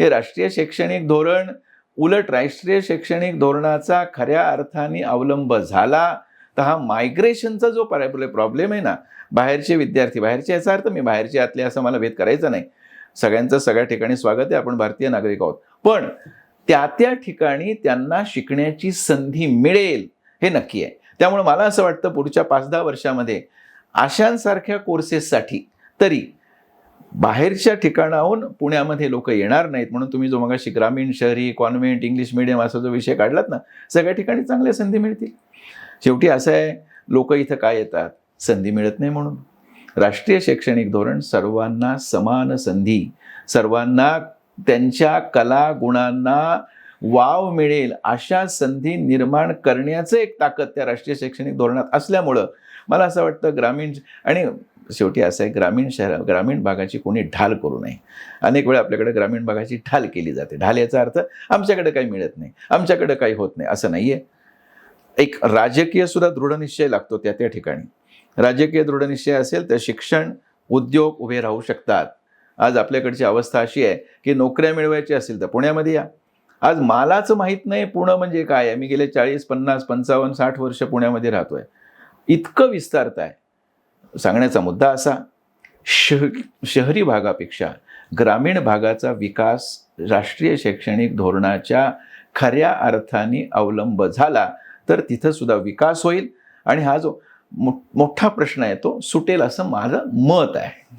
हे राष्ट्रीय शैक्षणिक धोरण उलट राष्ट्रीय शैक्षणिक धोरणाचा खऱ्या अर्थाने अवलंब झाला. तर हा मायग्रेशनचा जो प्रॉब्लेम आहे ना बाहेरचे विद्यार्थी बाहेरचे याचा अर्थ मी बाहेरचे आतले असं मला भेद करायचा नाही. सगळ्यांचं सगळ्या ठिकाणी स्वागत आहे आपण भारतीय नागरिक आहोत. पण त्या त्या ठिकाणी त्यांना शिकण्याची संधी मिळेल हे नक्की आहे. त्यामुळे मला असं वाटतं पुढच्या पाच दहा वर्षामध्ये अशांसारख्या कोर्सेससाठी तरी बाहेरच्या ठिकाणाहून पुण्यामध्ये लोक येणार नाहीत. म्हणून तुम्ही जो मगाशी ग्रामीण शहरी कॉन्व्हेंट इंग्लिश मिडियम असा जो विषय काढलात ना सगळ्या ठिकाणी चांगल्या संधी मिळतील. शेवटी असं आहे लोक इथं काय येतात? संधी मिळत नाही म्हणून. राष्ट्रीय शैक्षणिक धोरण सर्वांना समान संधी सर्वांना त्यांच्या कला गुणांना वाव मिळेल अशा संधी निर्माण करण्याचं एक ताकद त्या राष्ट्रीय शैक्षणिक धोरणात असल्यामुळं मला असं वाटतं ग्रामीण आणि शेवटी असं आहे ग्रामीण शहर ग्रामीण भागाची कोणी ढाल करू नये. अनेक वेळा आपल्याकडे ग्रामीण भागाची ढाल केली जाते. ढाल याचा अर्थ आमच्याकडे काही मिळत नाही आमच्याकडे काही होत नाही असं नाही आहे एक राजकीय सुद्धा दृढनिश्चय लागतो त्या त्या ठिकाणी. राजकीय दृढनिश्चय असेल तर शिक्षण उद्योग उभे राहू शकतात. आज आपल्याकडची अवस्था अशी आहे की नोकऱ्या मिळवायची असेल तर पुण्यामध्ये या. आज मलाच माहीत नाही पुणं म्हणजे काय आहे? मी गेले चाळीस पन्नास पंचावन्न साठ वर्ष पुण्यामध्ये राहतोय. इतकं विस्तारत आहे. सांगण्याचा मुद्दा असा शह शहरी भागापेक्षा ग्रामीण भागाचा विकास राष्ट्रीय शैक्षणिक धोरणाच्या खऱ्या अर्थाने अवलंब झाला तर तिथं सुद्धा विकास होईल. आणि हा जो मो मोठा प्रश्न आहे तो सुटेल असं माझं मत आहे.